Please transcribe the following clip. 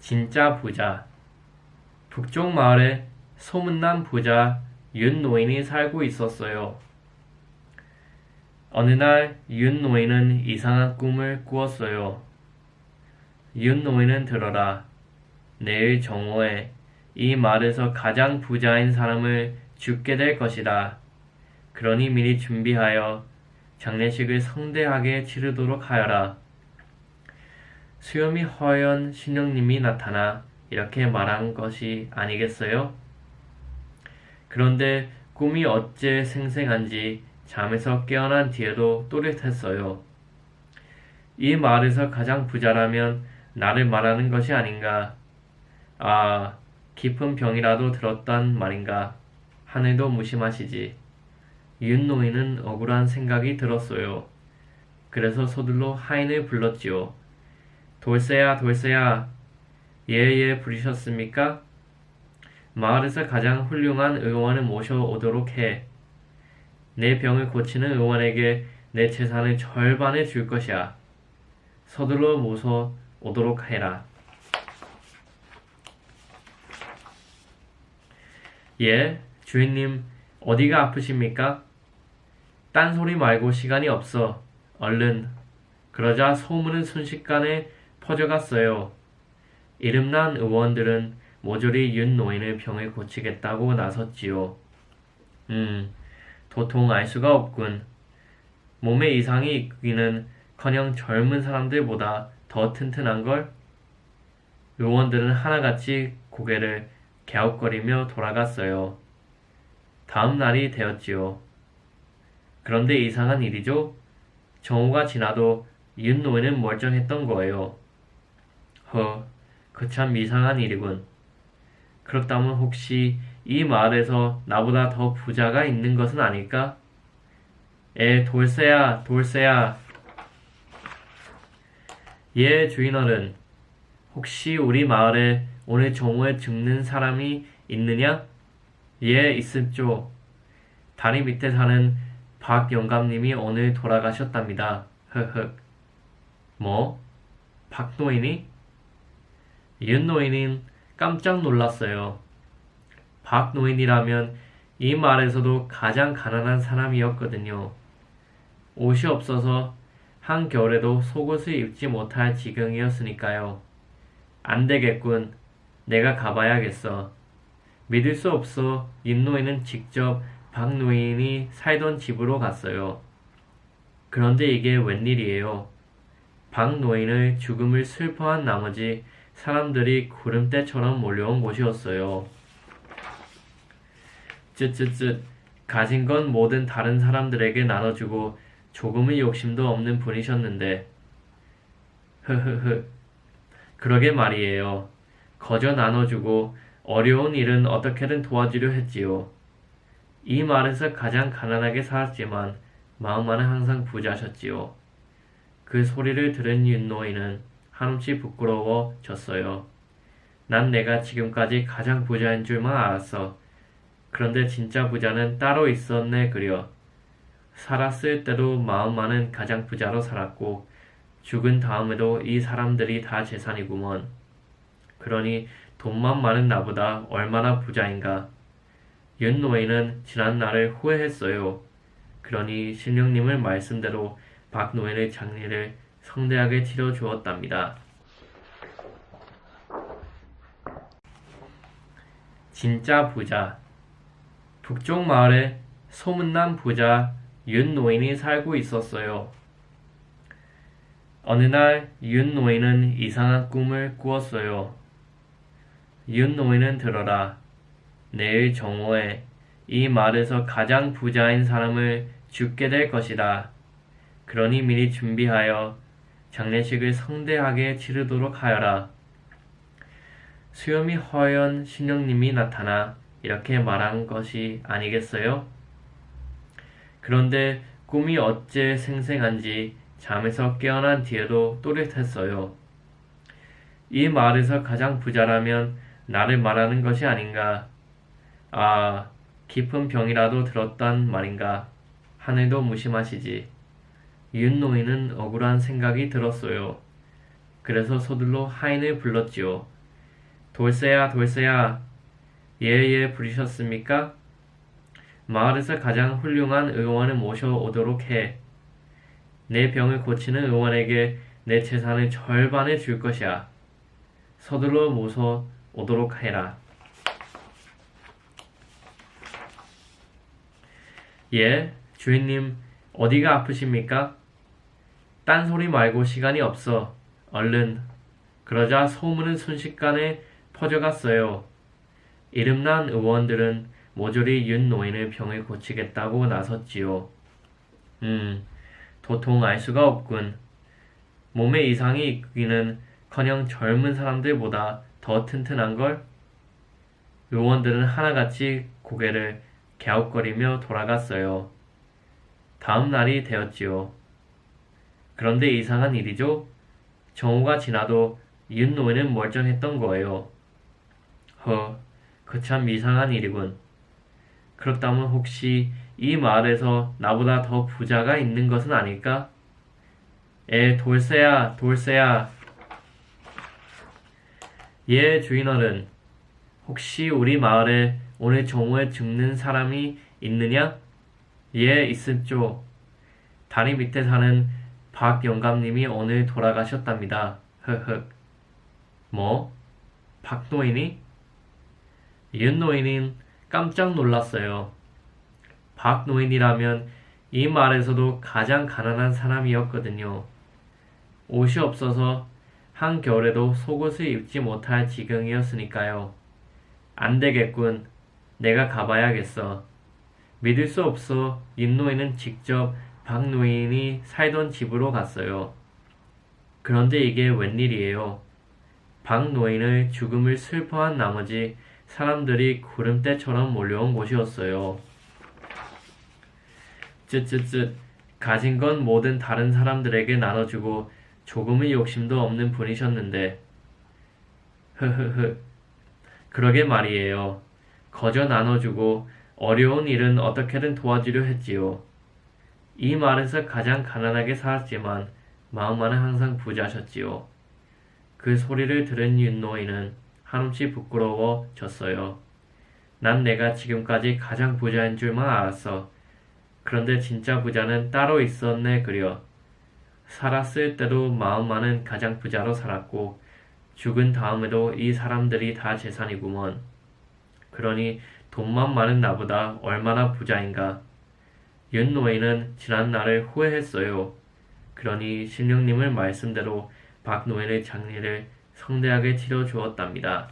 진짜 부자. 북쪽 마을에 소문난 부자 윤 노인이 살고 있었어요. 어느 날 윤 노인은 이상한 꿈을 꾸었어요. 윤 노인은 들어라. 내일 정오에 이 마을에서 가장 부자인 사람을 죽게 될 것이다. 그러니 미리 준비하여 장례식을 성대하게 치르도록 하여라. 수염이 허연 신령님이 나타나 이렇게 말한 것이 아니겠어요? 그런데 꿈이 어째 생생한지 잠에서 깨어난 뒤에도 또렷했어요. 이 마을에서 가장 부자라면 나를 말하는 것이 아닌가. 아, 깊은 병이라도 들었단 말인가. 하늘도 무심하시지. 윤노인은 억울한 생각이 들었어요. 그래서 서둘러 하인을 불렀지요. 돌쇠야, 돌쇠야. 예예 부르셨습니까? 마을에서 가장 훌륭한 의원을 모셔오도록 해. 내 병을 고치는 의원에게 내 재산의 절반을 줄 것이야. 서둘러 모셔 오도록 해라. 예, 주인님, 어디가 아프십니까? 딴 소리 말고 시간이 없어. 얼른. 그러자 소문은 순식간에 퍼져갔어요. 이름난 의원들은 모조리 윤 노인의 병을 고치겠다고 나섰지요. 음, 도통 알 수가 없군. 몸에 이상이 있기는 커녕 젊은 사람들보다 더 튼튼한걸? 의원들은 하나같이 고개를 갸웃거리며 돌아갔어요. 다음 날이 되었지요. 그런데 이상한 일이죠? 정오가 지나도 윤 노인은 멀쩡했던 거예요. 허, 그 참 이상한 일이군. 그렇다면 혹시 이 마을에서 나보다 더 부자가 있는 것은 아닐까? 에, 돌쇠야, 돌쇠야. 예, 주인어른. 혹시 우리 마을에 오늘 정오에 죽는 사람이 있느냐? 예, 있습죠. 다리 밑에 사는 박 영감님이 오늘 돌아가셨답니다. 흑흑. 뭐? 박노인이? 윤 노인은 깜짝 놀랐어요. 박 노인이라면 이 말에서도 가장 가난한 사람이었거든요. 옷이 없어서 한겨울에도 속옷을 입지 못할 지경이었으니까요. 안 되겠군. 내가 가봐야겠어. 믿을 수 없어 윤노인은 직접 박 노인이 살던 집으로 갔어요. 그런데 이게 웬일이에요. 박 노인의 죽음을 슬퍼한 나머지 사람들이 구름대처럼 몰려온 곳이었어요. 쯧쯧쯧 가진 건 모든 다른 사람들에게 나눠주고 조금의 욕심도 없는 분이셨는데 흐흐흐 그러게 말이에요. 거저 나눠주고 어려운 일은 어떻게든 도와주려 했지요. 이 말에서 가장 가난하게 살았지만 마음만은 항상 부자셨지요. 그 소리를 들은 윤노인은 한없이 부끄러워졌어요. 난 내가 지금까지 가장 부자인 줄만 알았어. 그런데 진짜 부자는 따로 있었네 그려. 살았을 때도 마음만은 가장 부자로 살았고 죽은 다음에도 이 사람들이 다 재산이구먼. 그러니 돈만 많은 나보다 얼마나 부자인가. 윤 노인은 지난 날을 후회했어요. 그러니 신령님을 말씀대로 박 노인의 장례를 성대하게 치러 주었답니다. 진짜 부자 북쪽 마을에 소문난 부자 윤 노인이 살고 있었어요. 어느 날 윤 노인은 이상한 꿈을 꾸었어요. 윤 노인은 들어라. 내일 정오에 이 마을에서 가장 부자인 사람을 죽게 될 것이다. 그러니 미리 준비하여 장례식을 성대하게 치르도록 하여라. 수염이 허연 신령님이 나타나 이렇게 말한 것이 아니겠어요? 그런데 꿈이 어째 생생한지 잠에서 깨어난 뒤에도 또렷했어요. 이 마을에서 가장 부자라면 나를 말하는 것이 아닌가. 아, 깊은 병이라도 들었단 말인가. 하늘도 무심하시지. 윤 노인은 억울한 생각이 들었어요. 그래서 서둘러 하인을 불렀지요. 돌쇠야, 돌쇠야. 예예 부르셨습니까? 마을에서 가장 훌륭한 의원을 모셔오도록 해. 내 병을 고치는 의원에게 내 재산의 절반을 줄 것이야. 서둘러 모셔 오도록 해라. 예, 주인님, 어디가 아프십니까? 딴소리 말고 시간이 없어. 얼른. 그러자 소문은 순식간에 퍼져갔어요. 이름난 의원들은 모조리 윤 노인의 병을 고치겠다고 나섰지요. 음, 도통 알 수가 없군. 몸에 이상이 있기는 커녕 젊은 사람들보다 더 튼튼한 걸? 의원들은 하나같이 고개를 갸웃거리며 돌아갔어요. 다음 날이 되었지요. 그런데 이상한 일이죠? 정오가 지나도 윤 노인은 멀쩡했던 거예요. 허, 그 참 이상한 일이군. 그렇다면 혹시 이 마을에서 나보다 더 부자가 있는 것은 아닐까? 에, 돌쇠야, 돌쇠야. 예, 주인어른. 혹시 우리 마을에 오늘 정오에 죽는 사람이 있느냐? 예, 있음죠. 다리 밑에 사는 박 영감님이 오늘 돌아가셨답니다. 흑흑. 뭐? 박 노인이? 윤 노인은 깜짝 놀랐어요. 박 노인이라면 이 말에서도 가장 가난한 사람이었거든요. 옷이 없어서 한겨울에도 속옷을 입지 못할 지경이었으니까요. 안 되겠군. 내가 가봐야겠어. 믿을 수 없어 윤노인은 직접 박노인이 살던 집으로 갔어요. 그런데 이게 웬일이에요. 박노인의 죽음을 슬퍼한 나머지 사람들이 구름대처럼 몰려온 곳이었어요. 쯧쯧쯧 가진 건 모든 다른 사람들에게 나눠주고 조금의 욕심도 없는 분이셨는데 흐흐흐 그러게 말이에요. 거저 나눠주고 어려운 일은 어떻게든 도와주려 했지요. 이 말에서 가장 가난하게 살았지만 마음만은 항상 부자셨지요. 그 소리를 들은 윤노인은 한없이 부끄러워졌어요. 난 내가 지금까지 가장 부자인 줄만 알았어. 그런데 진짜 부자는 따로 있었네 그려. 살았을 때도 마음만은 가장 부자로 살았고 죽은 다음에도 이 사람들이 다 재산이구먼. 그러니 돈만 많은 나보다 얼마나 부자인가. 윤 노인은 지난 날을 후회했어요. 그러니 신령님을 말씀대로 박 노인의 장례를 성대하게 치러 주었답니다.